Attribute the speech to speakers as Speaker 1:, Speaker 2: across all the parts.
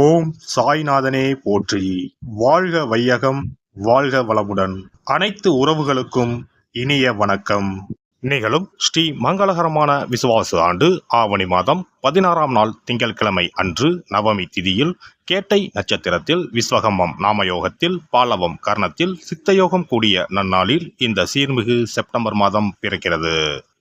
Speaker 1: ஓம் சாய்நாதனே போற்றி. வாழ்க வையகம் வாழ்க வளமுடன். அனைத்து உறவுகளுக்கும் இனிய வணக்கம். நிகழும் ஸ்ரீ மங்களகரமான விசுவாச ஆண்டு ஆவணி மாதம் பதினாறாம் நாள் திங்கட்கிழமை அன்று நவமி திதியில் கேட்டை நட்சத்திரத்தில் விஸ்வகம்மம் நாமயோகத்தில் பாலவம் கர்ணத்தில் சித்தயோகம் கூடிய நன்னாளில் இந்த சீர்மிகு செப்டம்பர் மாதம் பிறக்கிறது.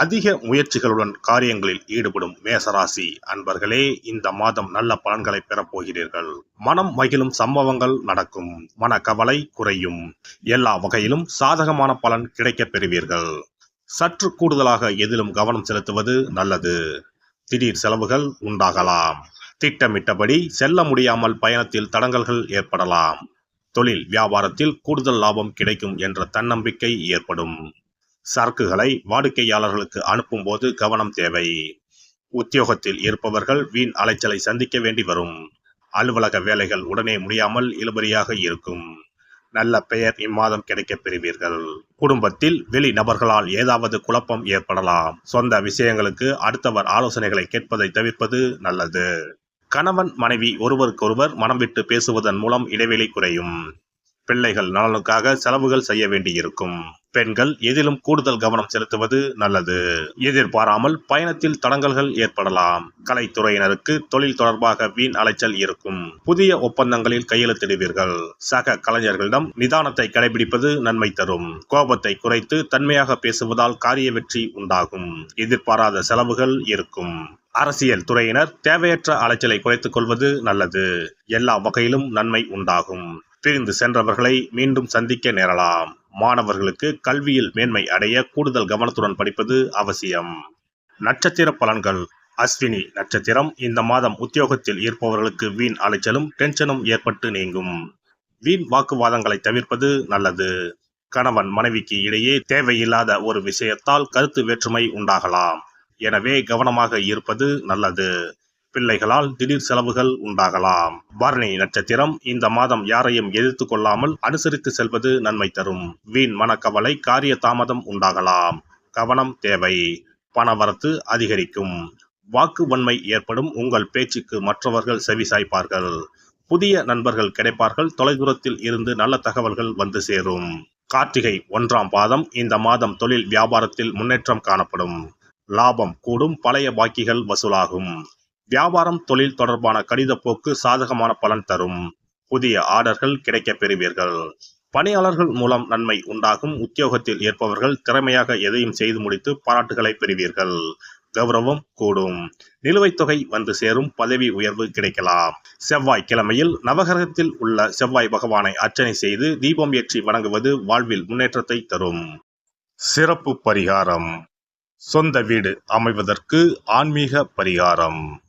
Speaker 1: அதிக முயற்சிகளுடன் காரியங்களில் ஈடுபடும் மேசராசி அன்பர்களே இந்த மாதம் நல்ல பலன்களை பெறப்போகிறீர்கள். மனம் மகிழும் சம்பவங்கள் நடக்கும். மனக்கவலை குறையும். எல்லா வகையிலும் சாதகமான பலன் கிடைக்கப் பெறுவீர்கள். சற்று கூடுதலாக எதிலும் கவனம் செலுத்துவது நல்லது. திடீர் செலவுகள் உண்டாகலாம். திட்டமிட்டபடி செல்ல முடியாமல் பயணத்தில் தடங்கல்கள் ஏற்படலாம். தொழில் வியாபாரத்தில் கூடுதல் லாபம் கிடைக்கும் என்ற தன்னம்பிக்கை ஏற்படும். சரக்குகளை வாடிக்கையாளர்களுக்கு அனுப்பும்போது கவனம் தேவை. உத்தியோகத்தில் இருப்பவர்கள் வீண் அலைச்சலை சந்திக்க வேண்டி வரும். அலுவலக வேலைகள் உடனே முடியாமல் இழுபறியாக இருக்கும். நல்ல பெயர் இம்மாதம் கிடைக்கப் பெறுவீர்கள். குடும்பத்தில் வெளி நபர்களால் ஏதாவது குழப்பம் ஏற்படலாம். சொந்த விஷயங்களுக்கு அடுத்தவர் ஆலோசனைகளை கேட்பதை தவிர்ப்பது நல்லது. கணவன் மனைவி ஒருவருக்கொருவர் மனம் விட்டு பேசுவதன் மூலம் இடைவெளி குறையும். பிள்ளைகள் நலனுக்காக செலவுகள் செய்ய வேண்டியிருக்கும். பெண்கள் எதிலும் கூடுதல் கவனம் செலுத்துவது நல்லது. எதிர்பாராமல் பயணத்தில் தடங்கல்கள் ஏற்படலாம். கலைத்துறையினருக்கு தொழில் தொடர்பாக வீண் அலைச்சல் இருக்கும். புதிய ஒப்பந்தங்களில் கையெழுத்திடுவீர்கள். சக கலைஞர்களிடம் நிதானத்தை கடைபிடிப்பது நன்மை தரும். கோபத்தை குறைத்து தன்மையாக பேசுவதால் காரிய வெற்றி உண்டாகும். எதிர்பாராத செலவுகள் இருக்கும். அரசியல் துறையினர் தேவையற்ற அலைச்சலை குறைத்துக் கொள்வது நல்லது. எல்லா வகையிலும் நன்மை உண்டாகும். பிரிந்து சென்றவர்களை மீண்டும் சந்திக்க நேரலாம். மாணவர்களுக்கு கல்வியில் மேன்மை அடைய கூடுதல் கவனத்துடன் படிப்பது அவசியம். நட்சத்திர பலன்கள். அஸ்வினி நட்சத்திரம் இந்த மாதம் உத்தியோகத்தில் இருப்பவர்களுக்கு வீண் அலைச்சலும் டென்ஷனும் ஏற்பட்டு நீங்கும். வீண் வாக்குவாதங்களை தவிர்ப்பது நல்லது. கணவன் மனைவிக்கு இடையே தேவையில்லாத ஒரு விஷயத்தால் கருத்து வேற்றுமை உண்டாகலாம். எனவே கவனமாக இருப்பது நல்லது. பிள்ளைகளால் திடீர் செலவுகள் உண்டாகலாம். பரணி நட்சத்திரம் இந்த மாதம் யாரையும் எதிர்த்து கொள்ளாமல் அனுசரித்து செல்வது நன்மை தரும். வீண் மனக்கவலை காரிய தாமதம் உண்டாகலாம். கவனம் தேவை. பணவரத்து அதிகரிக்கும். வாக்கு வன்மை ஏற்படும். உங்கள் பேச்சுக்கு மற்றவர்கள் செவிசாய்ப்பார்கள் புதிய நண்பர்கள் கிடைப்பார்கள். தொலைதூரத்தில் இருந்து நல்ல தகவல்கள் வந்து சேரும். கார்த்திகை ஒன்றாம் பாதம். இந்த மாதம் தொழில் வியாபாரத்தில் முன்னேற்றம் காணப்படும். லாபம் கூடும். பழைய பாக்கிகள் வசூலாகும். வியாபாரம் தொழில் தொடர்பான கடித போக்கு சாதகமான பலன் தரும். புதிய ஆர்டர்கள் கிடைக்கப் பெறுவீர்கள். பணியாளர்கள் மூலம் நன்மை உண்டாகும். உத்தியோகத்தில் இருப்பவர்கள் திறமையாக எதையும் செய்து முடித்து பாராட்டுகளை பெறுவீர்கள். கௌரவம் கூடும். நிலுவைத் தொகை வந்து சேரும். பதவி உயர்வு கிடைக்கலாம். செவ்வாய் கிழமையில் நவகிரகத்தில் உள்ள செவ்வாய் பகவானை அர்ச்சனை செய்து தீபம் ஏற்றி வணங்குவது வாழ்வில் முன்னேற்றத்தை தரும். சிறப்பு பரிகாரம். சொந்த வீடு அமைவதற்கு ஆன்மீக பரிகாரம்.